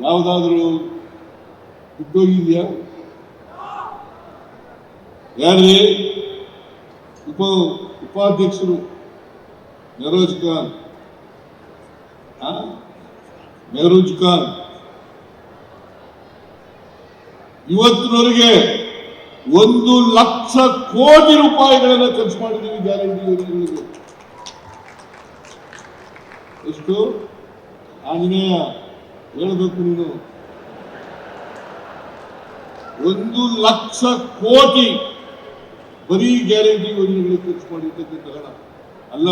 ಯಾವುದಾದ್ರೂ ಬಿಟ್ಟೋಗಿದ್ಯಾ ಯಾರೇ ಉಪ, ಉಪಾಧ್ಯಕ್ಷರು ಮೆರೋಜ್ ಖಾನ್. ಮೆರೋಜ್ ಖಾನ್. ಇವತ್ತಿನವರೆಗೆ ಒಂದು ಲಕ್ಷ ಕೋಟಿ ರೂಪಾಯಿಗಳನ್ನ ಖರ್ಚು ಮಾಡಿದ್ದೀವಿ ಗ್ಯಾರಂಟಿ ಯೋಜನೆಗಳಿಗೆ. ಎಷ್ಟು? ಆಂಜನೇಯ. ಹೇಳಬೇಕು ನೀನು? ಒಂದು ಲಕ್ಷ ಕೋಟಿ ಬರೀ ಗ್ಯಾರಂಟಿ ಯೋಜನೆಗಳಿಗೆ ಖರ್ಚು ಮಾಡಿರ್ತಕ್ಕಂಥ ಹಣ ಅಲ್ಲ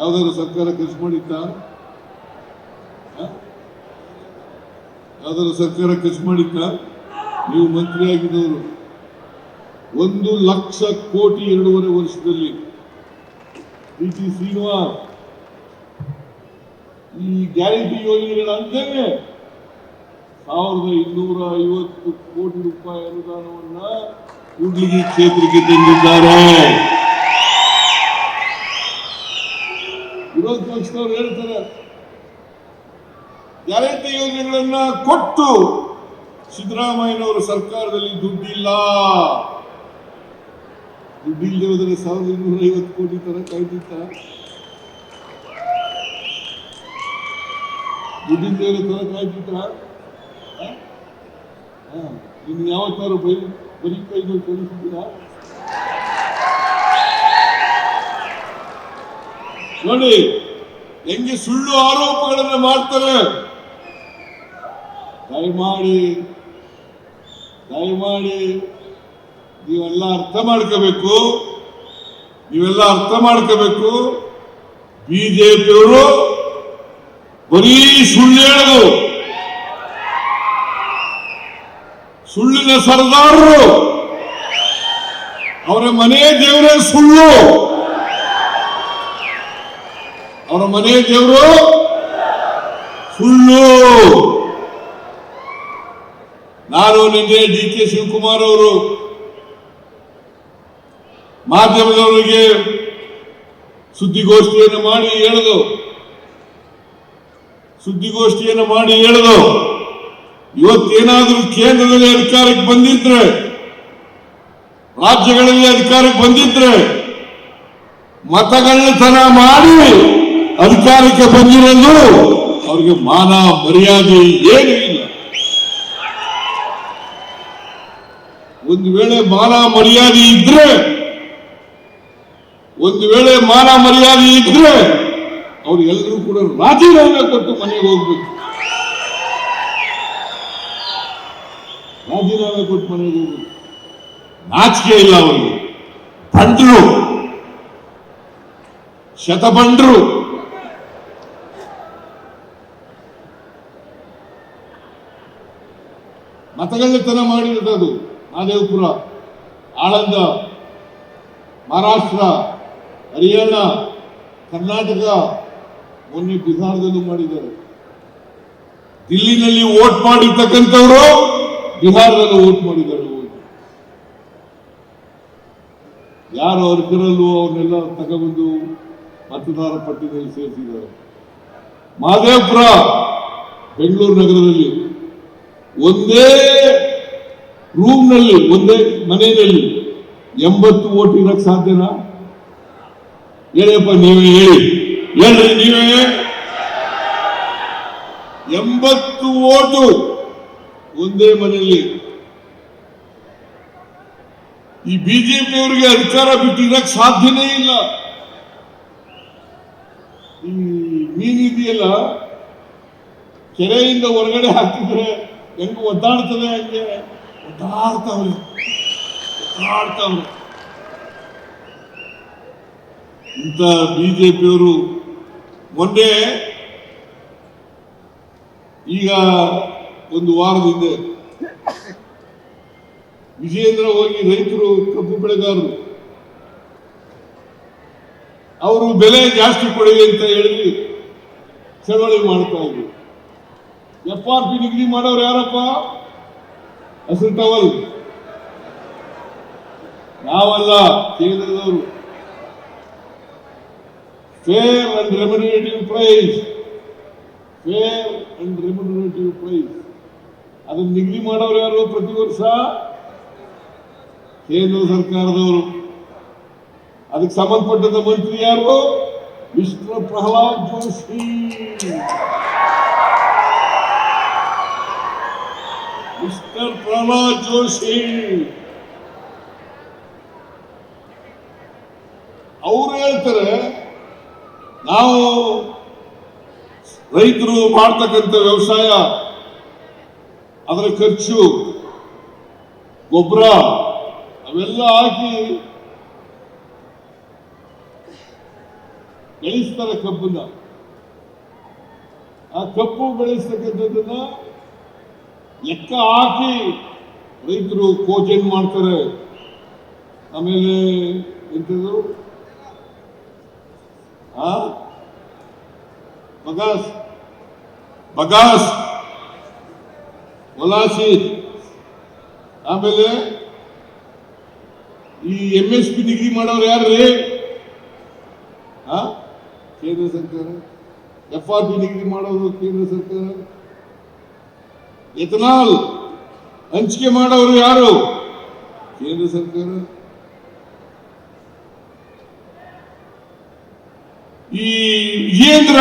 ಯಾವ್ದಾದ್ರು ಸರ್ಕಾರ ಖರ್ಚು ಮಾಡಿತ್ತ? ಯಾವ್ದಾದ್ರು ಸರ್ಕಾರ ಖರ್ಚು ಮಾಡಿತ್ತ? ನೀವು ಮಂತ್ರಿ ಆಗಿದ್ದವರು. ಒಂದು ಲಕ್ಷ ಕೋಟಿ ಎರಡೂವರೆ ವರ್ಷದಲ್ಲಿ. D T Srinivas. ಈ ಗ್ಯಾರಂಟಿ ಯೋಜನೆಗಳ ಅಂತೇನೆ ಸಾವಿರದ ಇನ್ನೂರ ಐವತ್ತು ಕೋಟಿ ರೂಪಾಯಿ ಅನುದಾನವನ್ನ ಕೂಡ್ಲಿಗಿ ಕ್ಷೇತ್ರಕ್ಕೆ ತಂದಿದ್ದಾರೆ. ವಿರೋಧ ಪಕ್ಷದವರು ಹೇಳ್ತಾರೆ, ಗ್ಯಾರಂಟಿ ಯೋಜನೆಗಳನ್ನ ಕೊಟ್ಟು ಸಿದ್ದರಾಮಯ್ಯನವರು ಸರ್ಕಾರದಲ್ಲಿ ದುಡ್ಡಿಲ್ಲ. ದುಡ್ಡಿಲ್ಲದೆ ಹೋದರೆ ಸಾವಿರದ ಇನ್ನೂರ ಐವತ್ತು ಕೋಟಿ ತರ ಕಾಯ್ದಿತ್ತ ದುಡ್ಡಿಲ್ಲದೆ ಇರೋ ತರ ಕಾಯ್ದಿತ್ತ ಇನ್ನು ಯಾವತ್ತಾರು ಬೈ, ಬರೀ ಇದ್ದು ಕಲಿಸಿದ್ದೀರಾ ನೋಡಿ, ಹೆಂಗೆ ಸುಳ್ಳು ಆರೋಪಗಳನ್ನು ಮಾಡ್ತಾರೆ. ದಯಮಾಡಿ ದಯಮಾಡಿ ನೀವೆಲ್ಲ ಅರ್ಥ ಮಾಡ್ಕೋಬೇಕು. ನೀವೆಲ್ಲ ಅರ್ಥ ಮಾಡ್ಕೋಬೇಕು. ಬಿಜೆಪಿಯವರು ಬರೀ ಸುಳ್ಳು ಹೇಳೋದು. ಸುಳ್ಳಿನ ಸರ್ದಾರರು. ಅವರ ಮನೆ ದೇವರೇ ಸುಳ್ಳು. ಅವರ ಮನೆ ದೇವರು ಸುಳ್ಳು. ನಾನು ನಿನ್ನೆ ಡಿ ಕೆ ಶಿವಕುಮಾರ್ ಅವರು ಮಾಧ್ಯಮದವರಿಗೆ ಸುದ್ದಿಗೋಷ್ಠಿಯನ್ನು ಮಾಡಿ ಹೇಳಿದು ಸುದ್ದಿಗೋಷ್ಠಿಯನ್ನು ಮಾಡಿ ಹೇಳಿದು ಇವತ್ತೇನಾದರೂ ಕೇಂದ್ರದಲ್ಲಿ ಅಧಿಕಾರಕ್ಕೆ ಬಂದಿದ್ರೆ, ರಾಜ್ಯಗಳಲ್ಲಿ ಅಧಿಕಾರಕ್ಕೆ ಬಂದಿದ್ರೆ, ಮತಗಳ್ಳತನ ಮಾಡಿ ಅಧಿಕಾರಕ್ಕೆ ಬಂದಿರೋದು ಅವ್ರಿಗೆ ಮಾನ ಮರ್ಯಾದೆ ಏನೂ ಇಲ್ಲ. ಒಂದು ವೇಳೆ ಮಾನ ಮರ್ಯಾದೆ ಇದ್ರೆ, ಒಂದು ವೇಳೆ ಮಾನ ಮರ್ಯಾದೆ ಇದ್ರೆ ಅವ್ರು ಎಲ್ಲರೂ ಕೂಡ ರಾಜೀನಾಮೆ ಕೊಟ್ಟು ಮನೆಗೆ ಹೋಗ್ಬೇಕು. ರಾಜೀನಾಮೆ ಕೊಟ್ಟು ಮನೆಗೆ ಹೋಗ್ಬೇಕು. ನಾಚಿಕೆ ಇಲ್ಲ ಅವರಿಗೆ. ಬಂಡ್ರು ಶತಬಂಡ್ರು ಮತಗಳ್ಳತನ ಮಾಡಿರೋದು ಮಾದೇವಪುರ, ಆಳಂದ, ಮಹಾರಾಷ್ಟ್ರ, ಹರಿಯಾಣ, ಕರ್ನಾಟಕ ಮೊನ್ನೆ ಬಿಹಾರದಲ್ಲೂ ಮಾಡಿದ್ದಾರೆ. ದಿಲ್ಲಿನಲ್ಲಿ ಓಟ್ ಮಾಡಿರ್ತಕ್ಕಂಥವರು ಬಿಹಾರದಲ್ಲೂ ಓಟ್ ಮಾಡಿದ್ದಾರೆ ಯಾರು ಅರ್ಹರಲ್ವೋ ಅವ್ರನ್ನೆಲ್ಲ ತಗೊಬಂದು ಮತದಾರ ಪಟ್ಟಿನಲ್ಲಿ ಸೇರಿಸಿದ್ದಾರೆ. ಮಹದೇವಪುರ ಬೆಂಗಳೂರು ನಗರದಲ್ಲಿ ಒಂದೇ ರೂಮ್ನಲ್ಲಿ ಒಂದೇ ಮನೆಯಲ್ಲಿ ಎಂಬತ್ತು ಓಟ್ ಇರಕ್ಕೆ ಸಾಧ್ಯನಾ? ಹೇಳಪ್ಪ, ನೀವೇ ಹೇಳಿ. ನೀವೇ ಎಂಬತ್ತು ಓಟು ಒಂದೇ ಮನೆಯಲ್ಲಿ. ಈ ಬಿಜೆಪಿ ಅವರಿಗೆ ಅಧಿಕಾರ ಬಿಟ್ಟಿರಕ್ ಸಾಧ್ಯನೇ ಇಲ್ಲ. ಈ ಮೀನಿದೆಯಲ್ಲ ಕೆರೆಯಿಂದ ಹೊರಗಡೆ ಹಾಕಿದ್ರೆ ಹೆಂಗ ಒದ್ದಾಡ್ತದೆ ಹಂಗೆ? ಒದ್ದಾಡ್ತಾವ್ರೆ. ಒದ್ದಾಡ್ತಾವ್ರೆ. ಇಂಥ ಬಿಜೆಪಿಯವರು ಮೊನ್ನೆ ಈಗ ಒಂದು ವಾರದ ಹಿಂದೆ ವಿಜಯೇಂದ್ರ ಹೋಗಿ ರೈತರು, ಕಬ್ಬು ಬೆಳೆಗಾರರು, ಅವರು ಬೆಲೆ ಜಾಸ್ತಿ ಕೊಡಿ ಅಂತ ಹೇಳಿ ಚಳವಳಿ ಮಾಡ್ತಾ ಇದ್ರು. ಎಫ್ ಆರ್ ಪಿ ನಿಗದಿ ಮಾಡೋರು ಯಾರಪ್ಪ? ಹಸಿರು ಟವಲ್ ನಾವಲ್ಲ ಕೇಂದ್ರದವರು. Fair and remunerative price. Fair and remunerative price. ಅದನ್ನು ನಿಗದಿ ಮಾಡೋರು ಯಾರು ಪ್ರತಿ ವರ್ಷ? ಕೇಂದ್ರ ಸರ್ಕಾರದವರು. ಅದಕ್ಕೆ ಸಂಬಂಧಪಟ್ಟಂತ ಮಂತ್ರಿ ಯಾರು? ವಿಷ್ಣು ಪ್ರಹ್ಲಾದ್ ಜೋಶಿ. ಮಿಸ್ಟರ್ ಪ್ರಹ್ಲಾದ್ ಜೋಶಿ ಅವರು ಹೇಳ್ತಾರೆ ನಾವು ರೈತರು ಮಾಡ್ತಕ್ಕಂಥ ವ್ಯವಸಾಯ, ಅದರ ಖರ್ಚು, ಗೊಬ್ಬರ, ಅವೆಲ್ಲ ಹಾಕಿ ಬೆಳೆಸ್ತಾರೆ ಕಬ್ಬನ್ನ. ಆ ಕಬ್ಬು ಬೆಳೆಸ್ತಕ್ಕಂಥದ್ದನ್ನ ಲೆಕ್ಕ ಹಾಕಿ ರೈತರು ಕೋಚಿಂಗ್ ಮಾಡ್ತಾರೆ. ಆಮೇಲೆ ಎಂಥದ್ದು? ಆ? ಬಗಾಸ್ ಬಗಾಸ್ ವಲಾಸಿ ಆಮೇಲೆ ಈ ಎಂ ಎಸ್ ಪಿ ಡಿಗ್ರಿ ಮಾಡೋರು ಯಾರ್ರಿ ಆ ಕೇಂದ್ರ ಸರ್ಕಾರ ಎಫ್ ಆರ್ ಪಿ ಡಿಗ್ರಿ ಮಾಡೋದು ಕೇಂದ್ರ ಸರ್ಕಾರ ಎಥನಾಲ್ ಹಂಚಿಕೆ ಮಾಡೋರು ಯಾರು ಕೇಂದ್ರ ಸರ್ಕಾರ ಈ ವಿಜೇಂದ್ರ